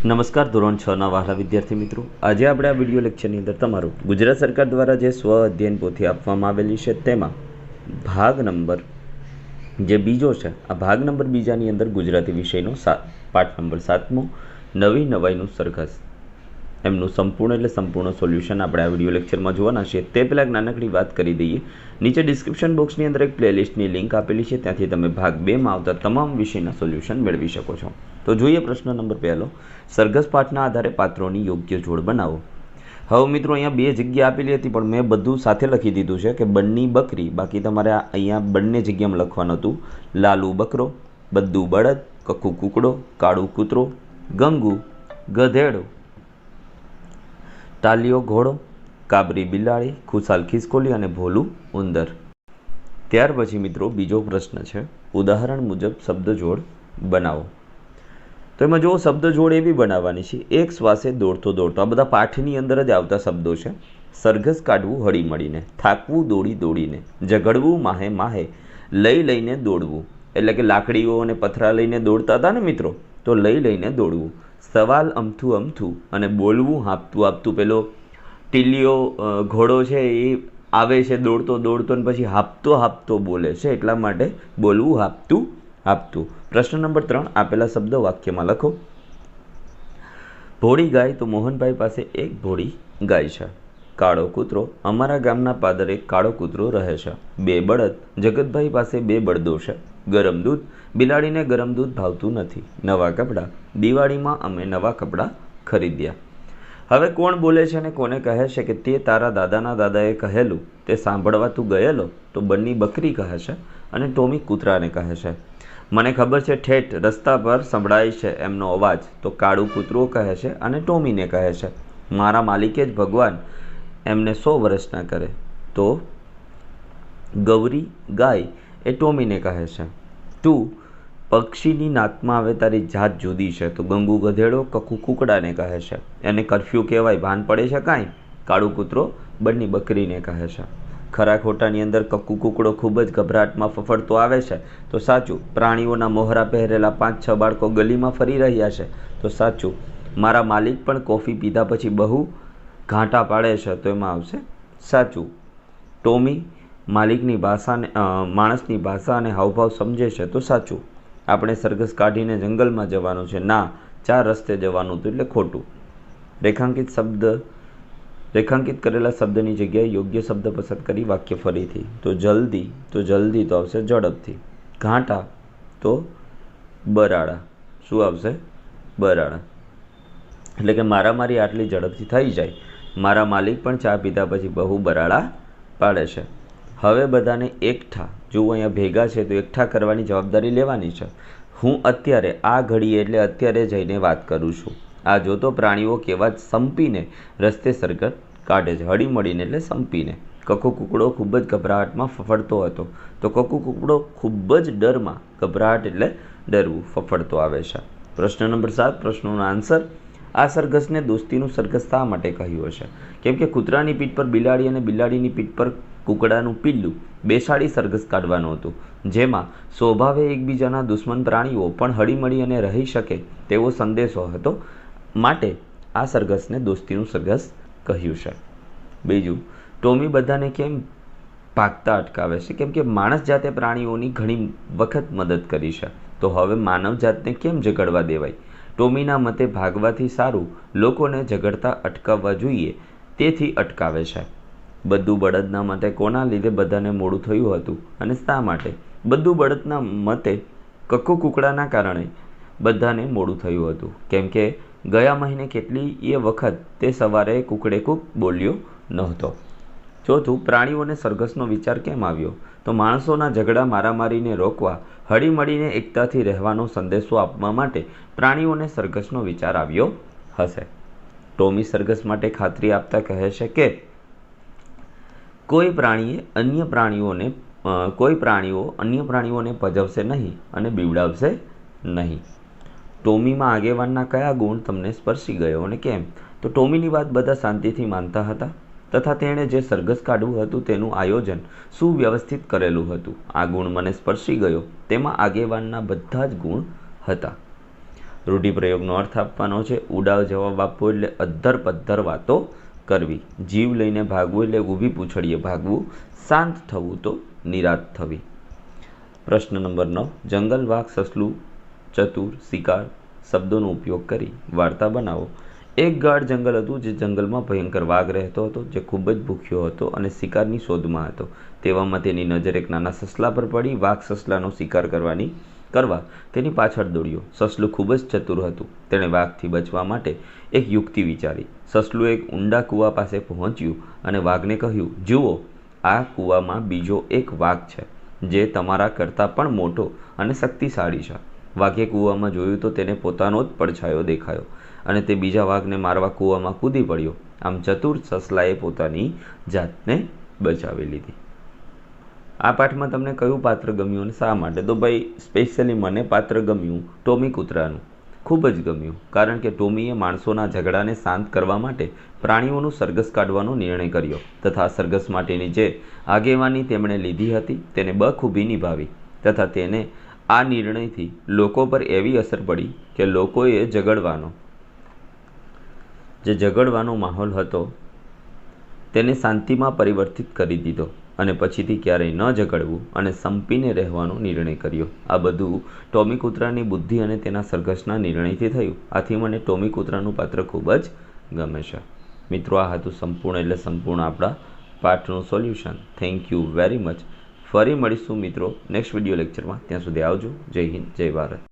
નમસ્કાર, ધોરણ છ ના વહાલા વિદ્યાર્થી મિત્રો. આજે આપણે આ વીડિયો લેક્ચરની અંદર તમારું ગુજરાત સરકાર દ્વારા જે સ્વ અધ્યયન પોથી આપવામાં આવેલી છે તેમાં ભાગ નંબર જે બીજો છે, આ ભાગ નંબર બીજાની અંદર ગુજરાતી વિષયનો સાત પાઠ નંબર સાતમો, નવી નવાઈનું સરઘસ એમનું સંપૂર્ણ એટલે સંપૂર્ણ સોલ્યુશન આપણે આ વીડિયો લેક્ચરમાં જોવાના છીએ તે પહેલાં નાનકડી વાત કરી દઈએ. નીચે ડિસ્ક્રિપ્શન બોક્સની અંદર એક પ્લેલિસ્ટની લિંક આપેલી છે. ત્યાંથી તમે ભાગ બેમાં આવતા તમામ વિષયના સોલ્યુશન મેળવી શકો છો. તો જોઈએ પ્રશ્ન નંબર પહેલો. સરઘસ પાઠના આધારે પાત્રોની યોગ્ય જોડ બનાવો. હવે મિત્રો અહીંયા બે જગ્યા આપેલી હતી, પણ મેં બધું સાથે લખી દીધું છે કે બંની બકરી. બાકી તમારે અહીંયા બંને જગ્યામાં લખવાનું હતું. લાલુ બકરો બધું બળદ કક્કુ કૂકડો, કાળું કૂતરો, ગંગુ, ગધેડો ટાલિયો ઘોડો, કાબરી બિલાડી, ખુશાલ ખિસકોલી અને ભોલું ઉંદર. ત્યાર પછી મિત્રો બીજો પ્રશ્ન છે, ઉદાહરણ મુજબ શબ્દજોડ બનાવો. તો એમાં જો શબ્દજોડ એવી બનાવવાની છે, એક શ્વાસે દોડતો દોડતો, આ બધા પાઠની અંદર જ આવતા શબ્દો છે, સરઘસ કાઢવું હળી મળીને થાકવું દોડી દોડીને, ઝઘડવું માહે માહે, લઈ લઈને દોડવું. એટલે કે લાકડીઓ અને પથરા લઈને દોડતા હતા ને મિત્રો, તો લઈ લઈને દોડવું. સવાલ અમથું અમથું અને બોલવું હાંપતું આપતું પેલો ટીલીઓ ઘોડો છે એ આવે છે, દોડતો દોડતો ને પછી હાંપતો હાંપતો બોલે છે. એટલા માટે બોલવું હાંપતું હાંપતું. પ્રશ્ન નંબર ત્રણ, આપેલા શબ્દો વાક્યમાં લખો. ભોળી ગાય તો મોહનભાઈ પાસે એક ભોળી ગાય છે. કાળો કૂતરો અમારા ગામના પાદરે કાળો કૂતરો રહે છે. બે બળદ. જગતભાઈ પાસે બે બળદો છે. ગરમ દૂધ. બિલાડીને ગરમ દૂધ ભાવતું નથી. નવા કપડાં. દિવાળીમાં અમે નવા કપડાં ખરીદ્યા. હવે કોણ બોલે છે અને કોને કહે છે કે તે તારા દાદાના દાદાએ કહેલું? તે સાંભળવા તું ગયેલો? તો બંની બકરી કહે છે અને ટોમી કૂતરાને કહે છે. મને ખબર છે ઠેઠ રસ્તા પર સંભળાય છે એમનો અવાજ. તો કાળું કૂતરો કહે છે અને ટોમીને કહે છે. મારા માલિકે જ ભગવાન એમને સો વર્ષના કરે. તો ગૌરી ગાય એ ટોમીને કહે છે, તું પક્ષીની નાતમાં આવે તારી જાત જુદી છે. તો ગંગુ ગધેડો કકુ કુકડાને કહે છે, એને કરફ્યુ કહેવાય, ભાન પડે છે કાંઈ? કાળું કૂતરો બંની બકરીને કહે છે, ખરા ખોટાની અંદર કક્કુ કુકડો ખૂબ જ ગભરાટમાં ફફડતો આવે છે. તો સાચું, પ્રાણીઓના મોહરા પહેરેલા પાંચ છ બાળકો ગલીમાં ફરી રહ્યા છે. તો સાચું, મારા માલિક પણ કોફી પીધા પછી બહુ ઘાંટા પાડે છે તો એમાં આવશે. સાચું. ટોમી માલિકની ભાષાને માણસની ભાષા અને હાવભાવ સમજે છે તો સાચું. આપણે સરઘસ કાઢીને જંગલમાં જવાનું છે. ના, ચાર રસ્તે જવાનું હતું એટલે ખોટું. રેખાંકિત શબ્દ, રેખાંકિત કરેલા શબ્દની જગ્યાએ યોગ્ય શબ્દ પસંદ કરી વાક્ય ફરીથી. તો જલ્દી તો જલ્દી તો આવશે ઝડપથી. ઘાંટા, તો બરાડા. શું આવશે? બરાડા. એટલે કે મારામારી આટલી ઝડપથી થઈ જાય. મારા માલિક પણ ચા પીધા પછી બહુ બરાડા પાડે છે. હવે બધાને એકઠા. જો અહીંયા ભેગા છે તો એકઠા કરવાની જવાબદારી લેવાની છે. હું અત્યારે આ ઘડીએ એટલે અત્યારે જઈને વાત કરું છું. આ જોતો પ્રાણીઓ કેવા સંપીને રસ્તે સરગત કાઢે છે. હળી મળીને એટલે સંપીને. કકુ કુકડો ખૂબ જ ગભરાટમાં ફફડતો હતો. તો કકુ કુકડો ખૂબ જ ડરમાં ગભરાટ એટલે ડરવું ફફડતો આવે છે. પ્રશ્ન નંબર સાત, પ્રશ્નોનો આન્સર આ સરઘસને દોસ્તીનું સરઘસ શા માટે કહ્યું હશે? કેમ કે કૂતરાની પીઠ પર બિલાડી અને બિલાડીની પીઠ પર કુકડાનું પિલ્લું બેસાડી સરઘસ કાઢવાનું હતું. જેમાં સ્વભાવે એકબીજાના દુશ્મન પ્રાણીઓ પણ હળીમળી અને રહી શકે તેવો સંદેશો હતો. માટે આ સરઘસને દોસ્તીનું સરઘસ કહ્યું છે. બીજું, ટોમી બધાને કેમ ભાગતા અટકાવે છે? કેમ કે માણસ જાતે પ્રાણીઓની ઘણી વખત મદદ કરી છે. તો હવે માનવ જાતને કેમ ઝઘડવા દેવાય? ટોમીના મતે ભાગવાથી સારું લોકોને ઝઘડતા અટકાવવા જોઈએ, તેથી અટકાવે છે. બધું બળદના મતે કોના લીધે બધાને મોડું થયું હતું અને શા માટે? બધું બળદના મતે કક્કો કુકડાના કારણે બધાને મોડું થયું હતું. કેમ કે ગયા મહિને કેટલી એ વખત તે સવારે કુકડે કૂક બોલ્યો નહોતો. ચોથું, પ્રાણીઓને સરઘસનો વિચાર કેમ આવ્યો? તો માણસોના ઝઘડા મારામારીને રોકવા, હળીમળીને એકતાથી રહેવાનો સંદેશો આપવા માટે પ્રાણીઓને સરઘસનો વિચાર આવ્યો હશે. ટોમી સરઘસ માટે ખાતરી આપતા કહે છે કે, કોઈ પ્રાણીએ અન્ય પ્રાણીઓને કોઈ પ્રાણીઓ અન્ય પ્રાણીઓને પજવશે નહીં અને બીવડાવશે નહીં. ટોમીમાં આગેવાનના કયા ગુણ તમને સ્પર્શી ગયો અને કેમ? તો ટોમીની વાત બધા શાંતિથી માનતા હતા. તથા તેણે જે સરઘસ કાઢવું હતું તેનું આયોજન સુવ્યવસ્થિત કરેલું હતું. આ ગુણ મને સ્પર્શી ગયો. તેમાં આગેવાનના બધા જ ગુણ હતા. રૂઢિપ્રયોગનો અર્થ આપવાનો છે, ઉડાવ જવાબ આપવો એટલે અધ્ધર પદ્ધર વાતો કરવી. જીવ લઈને ભાગવું એટલે ઊભી પૂછડીએ ભાગવું. શાંત થવું તો નિરાત થવી. પ્રશ્ન નંબર નવ. જંગલ વાઘ, સસલું, ચતુર, શિકાર શબ્દોનો ઉપયોગ કરી વાર્તા બનાવો. એક ગાઢ જંગલ હતું જે જંગલમાં ભયંકર વાઘ રહેતો હતો, જે ખૂબ જ ભૂખ્યો હતો અને શિકારની શોધમાં હતો. તેવામાં તેની નજર એક નાના સસલા પર પડી. વાઘ સસલાનો શિકાર કરવાની કરવા તેની પાછળ દોડ્યો. સસલું ખૂબ જ ચતુર હતું. તેણે વાઘથી બચવા માટે એક યુક્તિ વિચારી. સસલું એક ઊંડા કૂવા પાસે પહોંચ્યું અને વાઘને કહ્યું, જુઓ, આ કૂવામાં બીજો એક વાઘ છે, જે તમારા કરતાં પણ મોટો અને શક્તિશાળી છે. વાઘે કૂવામાં જોયું તો તેને પોતાનો જ પડછાયો દેખાયો અને તે બીજા વાઘને મારવા કૂવામાં કૂદી પડ્યો. આમ ચતુર સસલાએ પોતાની જાતને બચાવી લીધી. આ પાઠમાં તમને કયું પાત્ર ગમ્યું અને શા માટે? તો ભાઈ સ્પેશિયલી મને પાત્ર ગમ્યું ટોમી કૂતરાનું. ખૂબ જ ગમ્યું, કારણ કે ટોમીએ માણસોના ઝઘડાને શાંત કરવા માટે પ્રાણીઓનું સરઘસ કાઢવાનો નિર્ણય કર્યો તથા સરઘસ માટેની જે આગેવાની તેમણે લીધી હતી તેને બખૂબી નિભાવી તથા તેને આ નિર્ણયથી લોકો પર એવી અસર પડી કે લોકોએ ઝઘડવાનો, જે ઝઘડવાનો માહોલ હતો, તેને શાંતિમાં પરિવર્તિત કરી દીધો અને પછીથી ક્યારેય ન ઝઘડવું અને સંપીને રહેવાનો નિર્ણય કર્યો. આ બધું ટોમી કૂતરાની બુદ્ધિ અને તેના સરઘસના નિર્ણયથી થયું. આથી મને ટોમી કૂતરાનું પાત્ર ખૂબ જ ગમે છે. મિત્રો, આ હતું સંપૂર્ણ એટલે સંપૂર્ણ આપણા પાઠનું solution. Thank you very much. ફરી મળીશું મિત્રો નેક્સ્ટ વીડિયો લેક્ચરમાં. ત્યાં સુધી આવજો. જય હિન્દ જય ભારત.